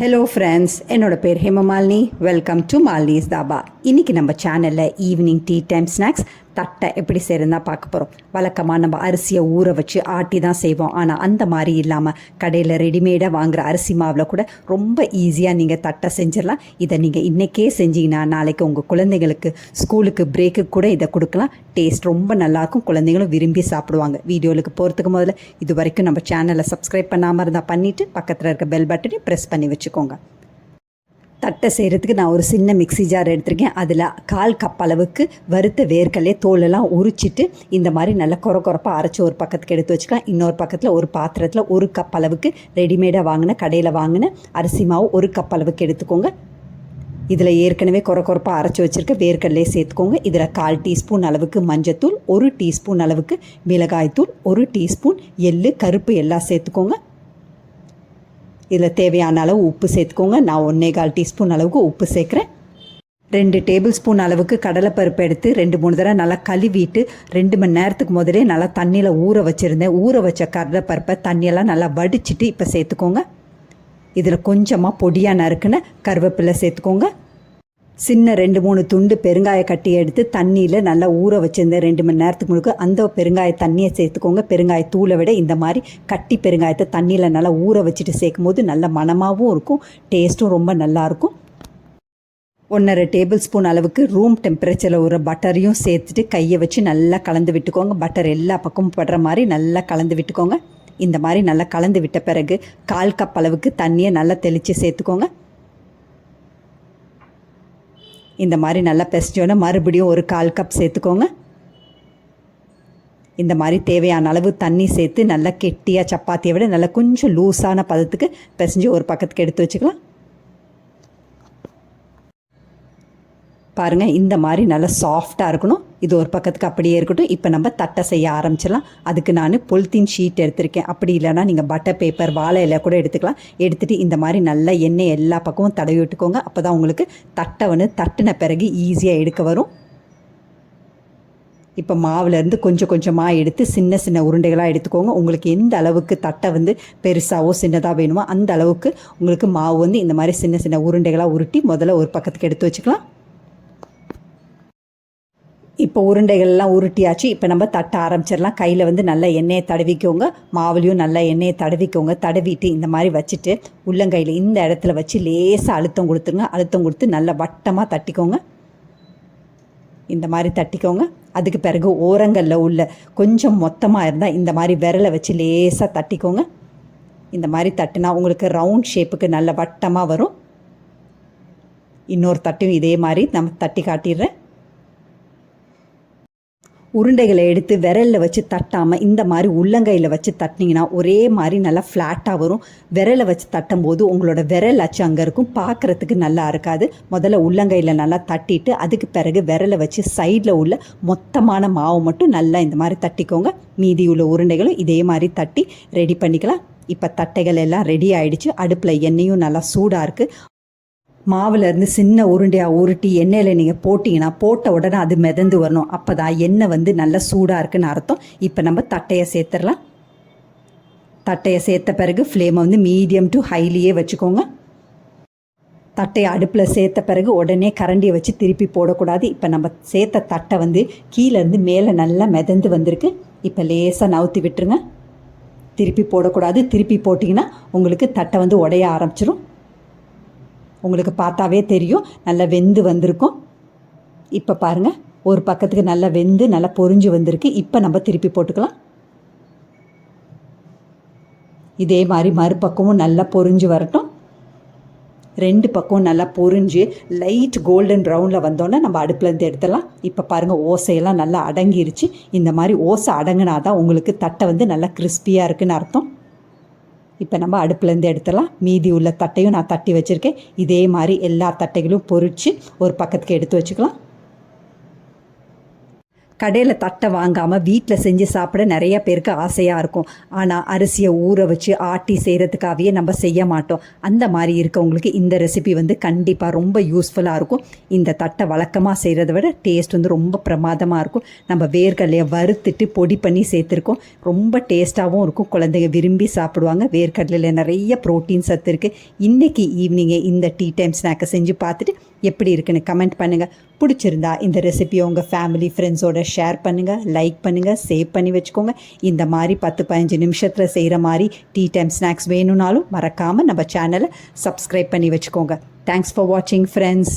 Hello friends என்னோட பேர் Hemamalini. Welcome to Malini's Dhaba இன்னைக்கு நம்ம சேனலில் ஈவினிங் டீ டைம் ஸ்நாக்ஸ் தட்டை எப்படி செய்கிறதுனா பார்க்க போகிறோம் வழக்கமாக நம்ம அரிசியை ஊற வச்சு ஆட்டி தான் செய்வோம். ஆனால் அந்த மாதிரி இல்லாமல் கடையில் ரெடிமேடாக வாங்குகிற அரிசி மாவில் கூட ரொம்ப ஈஸியாக நீங்கள் தட்டை செஞ்சிடலாம். இதை நீங்கள் இன்றைக்கே செஞ்சீங்கன்னா நாளைக்கு உங்கள் குழந்தைங்களுக்கு ஸ்கூலுக்கு பிரேக்கு கூட இதை கொடுக்கலாம். டேஸ்ட் ரொம்ப நல்லாயிருக்கும் குழந்தைங்களும் விரும்பி சாப்பிடுவாங்க. வீடியோவுக்கு போகிறதுக்கு முதல்ல இது வரைக்கும் நம்ம சேனலை சப்ஸ்கிரைப் பண்ணாமல் இருந்தால் பண்ணிவிட்டு பக்கத்தில் இருக்க பெல் பட்டனையும் ப்ரெஸ் பண்ணி வச்சுக்கோங்க. தட்டை செய்கிறதுக்கு நான் ஒரு சின்ன மிக்ஸி ஜார் எடுத்திருக்கேன். அதில் கால் கப் அளவுக்கு வறுத்த வேர்க்கல்லே தோலெல்லாம் உரிச்சிட்டு இந்த மாதிரி நல்லா குற குறப்பாக அரைச்சி ஒரு பக்கத்துக்கு எடுத்து வச்சுக்கலாம். இன்னொரு பக்கத்தில் ஒரு பாத்திரத்தில் ஒரு கப் அளவுக்கு ரெடிமேடாக வாங்கின கடையில் வாங்கின அரிசி மாவு ஒரு கப் அளவுக்கு எடுத்துக்கோங்க. இதில் ஏற்கனவே குற குறப்பாக அரைச்சி வச்சுருக்க வேர்க்கடலையே சேர்த்துக்கோங்க. இதில் கால் டீஸ்பூன் அளவுக்கு மஞ்சத்தூள் ஒரு டீஸ்பூன் அளவுக்கு மிளகாய்த்தூள் ஒரு டீஸ்பூன் எள்ளு கருப்பு எல்லாம் சேர்த்துக்கோங்க. இதில் தேவையான அளவு உப்பு சேர்த்துக்கோங்க. நான் ஒன்றே கால் டீஸ்பூன் அளவுக்கு உப்பு சேர்க்குறேன். ரெண்டு டேபிள் ஸ்பூன் அளவுக்கு கடலைப்பருப்பு எடுத்து ரெண்டு மூணு தடவை நல்லா கழுவிட்டு ரெண்டு மணி நேரத்துக்கு முதலே நல்லா தண்ணியில் ஊற வச்சுருந்தேன். ஊற வச்ச கடலைப்பருப்பை தண்ணியெல்லாம் நல்லா வடிச்சிட்டு இப்போ சேர்த்துக்கோங்க. இதில் கொஞ்சமாக பொடியாக நறுக்குன கருவேப்பிலை சேர்த்துக்கோங்க. சின்ன ரெண்டு மூணு துண்டு பெருங்காய கட்டி எடுத்து தண்ணியில் நல்லா ஊற வச்சுருந்தேன் ரெண்டு மணி நேரத்துக்கு முழுக்க அந்த பெருங்காய தண்ணியை சேர்த்துக்கோங்க. பெருங்காய தூளை விட இந்த மாதிரி கட்டி பெருங்காயத்தை தண்ணியில் நல்லா ஊற வச்சுட்டு சேர்க்கும் போது நல்ல மனமாகவும் இருக்கும் டேஸ்ட்டும் ரொம்ப நல்லாயிருக்கும் ஒன்றரை டேபிள் ஸ்பூன் அளவுக்கு ரூம் டெம்பரேச்சரில் ஒரு பட்டரையும் சேர்த்துட்டு கையை வச்சு நல்லா கலந்து விட்டுக்கோங்க. பட்டர் எல்லா பக்கமும் படுற மாதிரி நல்லா கலந்து விட்டுக்கோங்க. இந்த மாதிரி நல்லா கலந்து விட்ட பிறகு கால் கப் அளவுக்கு தண்ணியை நல்லா தெளித்து சேர்த்துக்கோங்க. இந்த மாதிரி நல்லா பெசஞ்சோன்னா மறுபடியும் ஒரு கால் கப் சேர்த்துக்கோங்க. இந்த மாதிரி தேவையான அளவு தண்ணி சேர்த்து நல்லா கெட்டியாக சப்பாத்தியை விட நல்லா கொஞ்சம் லூஸான பதத்துக்கு பிசைஞ்சு ஒரு பக்கத்துக்கு எடுத்து வச்சுக்கலாம். பாருங்கள் இந்த மாதிரி நல்லா சாஃப்டாக இருக்கணும். இது ஒரு பக்கத்துக்கு அப்படியே இருக்கட்டும். இப்போ நம்ம தட்டை செய்ய ஆரம்பிச்சிடலாம். அதுக்கு நான் பொலித்தீன் ஷீட் எடுத்திருக்கேன். அப்படி இல்லைனா நீங்கள் பட்டர் பேப்பர் வாழை இலை கூட எடுத்துக்கலாம். எடுத்துகிட்டு இந்த மாதிரி நல்லா எண்ணெய் எல்லா பக்கமும் தடவி விட்டுக்கோங்க. அப்போ தான் உங்களுக்கு தட்டை வந்து தட்டின பிறகு ஈஸியாக எடுக்க வரும். இப்போ மாவுலேருந்து கொஞ்சம் கொஞ்சமாக எடுத்து சின்ன சின்ன உருண்டைகளாக எடுத்துக்கோங்க. உங்களுக்கு எந்த அளவுக்கு தட்டை வந்து பெருசாகவோ சின்னதாக வேணுமோ அந்த அளவுக்கு உங்களுக்கு மாவு வந்து இந்த மாதிரி சின்ன சின்ன உருண்டைகளாக உருட்டி முதல்ல ஒரு பக்கத்துக்கு எடுத்து வச்சுக்கலாம். இப்போ உருண்டைகள்லாம் உருட்டியாச்சு. இப்போ நம்ம தட்ட ஆரம்பிச்சிடலாம். கையில் வந்து நல்லா எண்ணெயை தடவிக்கோங்க. மாவுலையும் நல்லா எண்ணெயை தடவிக்கோங்க. தடவிட்டு இந்த மாதிரி வச்சுட்டு உள்ளங்கையில் இந்த இடத்துல வச்சு லேசாக அழுத்தம் கொடுத்துருங்க. அழுத்தம் கொடுத்து நல்லா வட்டமாக தட்டிக்கோங்க. இந்த மாதிரி தட்டிக்கோங்க. அதுக்கு பிறகு ஓரங்களில் உள்ள கொஞ்சம் மொத்தமாக இருந்தால் இந்த மாதிரி விரலை வச்சு லேசாக தட்டிக்கோங்க. இந்த மாதிரி தட்டினா உங்களுக்கு ரவுண்ட் ஷேப்புக்கு நல்ல வட்டமாக வரும். இன்னொரு தட்டையும் இதே மாதிரி நம்ம தட்டி காட்டிடுறேன். உருண்டைகளை எடுத்து விரலில் வச்சு தட்டாமல் இந்த மாதிரி உள்ளங்கையில் வச்சு தட்டினீங்கன்னா ஒரே மாதிரி நல்லா ஃப்ளாட்டாக வரும். விரலை வச்சு தட்டும் போது உங்களோட விரல் அச்சு அங்கே இருக்கும். பார்க்குறதுக்கு நல்லா இருக்காது. முதல்ல உள்ளங்கையில் நல்லா தட்டிட்டு அதுக்கு பிறகு விரலை வச்சு சைடில் உள்ள மொத்தமான மாவு மட்டும் நல்லா இந்த மாதிரி தட்டிக்கோங்க. மீதி உள்ள உருண்டைகளும் இதே மாதிரி தட்டி ரெடி பண்ணிக்கலாம். இப்போ தட்டைகள் எல்லாம் ரெடி ஆயிடுச்சு. அடுப்பில் எண்ணெயும் நல்லா சூடாக இருக்குது மாவுலேருந்து சின்ன உருண்டையாக உருட்டி எண்ணெயில் நீங்கள் போட்டிங்கன்னா போட்ட உடனே அது மிதந்து வரணும். அப்போ தான் எண்ணெய் வந்து நல்லா சூடாக இருக்குன்னு அர்த்தம். இப்போ நம்ம தட்டையை சேர்த்துடலாம். தட்டையை சேர்த்த பிறகு ஃப்ளேமை வந்து மீடியம் டு ஹைலியே வச்சுக்கோங்க. தட்டையை அடுப்பில் சேர்த்த பிறகு உடனே கரண்டியை வச்சு திருப்பி போடக்கூடாது. இப்போ நம்ம சேர்த்த தட்டை வந்து கீழேருந்து மேலே நல்லா மிதந்து வந்திருக்கு. இப்போ லேசாக நவுத்தி விட்டுருங்க. திருப்பி போடக்கூடாது. திருப்பி போட்டிங்கன்னா உங்களுக்கு தட்டை வந்து உடைய ஆரம்பிச்சிடும் உங்களுக்கு பார்த்தாவே தெரியும். நல்லா வெந்து வந்திருக்கும். இப்போ பாருங்கள் ஒரு பக்கத்துக்கு நல்லா வெந்து நல்லா பொரிஞ்சு வந்திருக்கு. இப்போ நம்ம திருப்பி போட்டுக்கலாம். இதே மாதிரி மறுபக்கமும் நல்லா பொரிஞ்சு வரட்டும். ரெண்டு பக்கம் நல்லா பொரிஞ்சு லைட் கோல்டன் ப்ரௌனில் வந்தோன்னே நம்ம அடுப்புலேருந்து எடுத்துடலாம். இப்போ பாருங்கள் ஓசையெல்லாம் நல்லா அடங்கிருச்சு. இந்த மாதிரி ஓசை அடங்கினா தான் உங்களுக்கு தட்டை வந்து நல்லா கிறிஸ்பியாக இருக்குன்னு அர்த்தம். இப்போ நம்ம அடுப்புலேருந்து எடுத்துடலாம். மீதி உள்ள தட்டையும் நான் தட்டி வச்சுருக்கேன். இதே மாதிரி எல்லா தட்டைகளும் பொரித்து ஒரு பக்கத்துக்கு எடுத்து வச்சுக்கலாம். கடையில் தட்டை வாங்காமல் வீட்டில் செஞ்சு சாப்பிட நிறைய பேருக்கு ஆசையாக இருக்கும். ஆனால் அரிசியை ஊற வச்சு ஆட்டி செய்கிறதுக்காகவே நம்ம செய்ய மாட்டோம். அந்த மாதிரி இருக்கவங்களுக்கு இந்த ரெசிபி வந்து கண்டிப்பாக ரொம்ப யூஸ்ஃபுல்லாக இருக்கும். இந்த தட்டை வழக்கமாக செய்கிறத விட டேஸ்ட் வந்து ரொம்ப பிரமாதமாக இருக்கும். நம்ம வேர்க்கடலையை வறுத்துட்டு பொடி பண்ணி சேர்த்துருக்கோம். ரொம்ப டேஸ்ட்டாகவும் இருக்கும். குழந்தைங்க விரும்பி சாப்பிடுவாங்க. வேர்க்கடலையில் நிறைய ப்ரோட்டீன் சத்து இருக்குது இன்றைக்கி ஈவினிங்கே இந்த டீ டைம் ஸ்நாக்கை செஞ்சு பார்த்துட்டு எப்படி இருக்குன்னு கமெண்ட் பண்ணுங்கள் பிடிச்சிருந்தா இந்த ரெசிபியை உங்கள் ஃபேமிலி ஃப்ரெண்ட்ஸோட ஷேர் பண்ணுங்கள் லைக் பண்ணுங்கள் சேவ் பண்ணி வச்சுக்கோங்க. இந்த மாதிரி பத்து பதினஞ்சு நிமிஷத்தில் செய்கிற மாதிரி டீ டைம் ஸ்நாக்ஸ் வேணும்னாலும் மறக்காமல் நம்ம சேனலை சப்ஸ்கிரைப் பண்ணி வச்சுக்கோங்க. தேங்க்ஸ் ஃபார் வாட்சிங் ஃப்ரெண்ட்ஸ்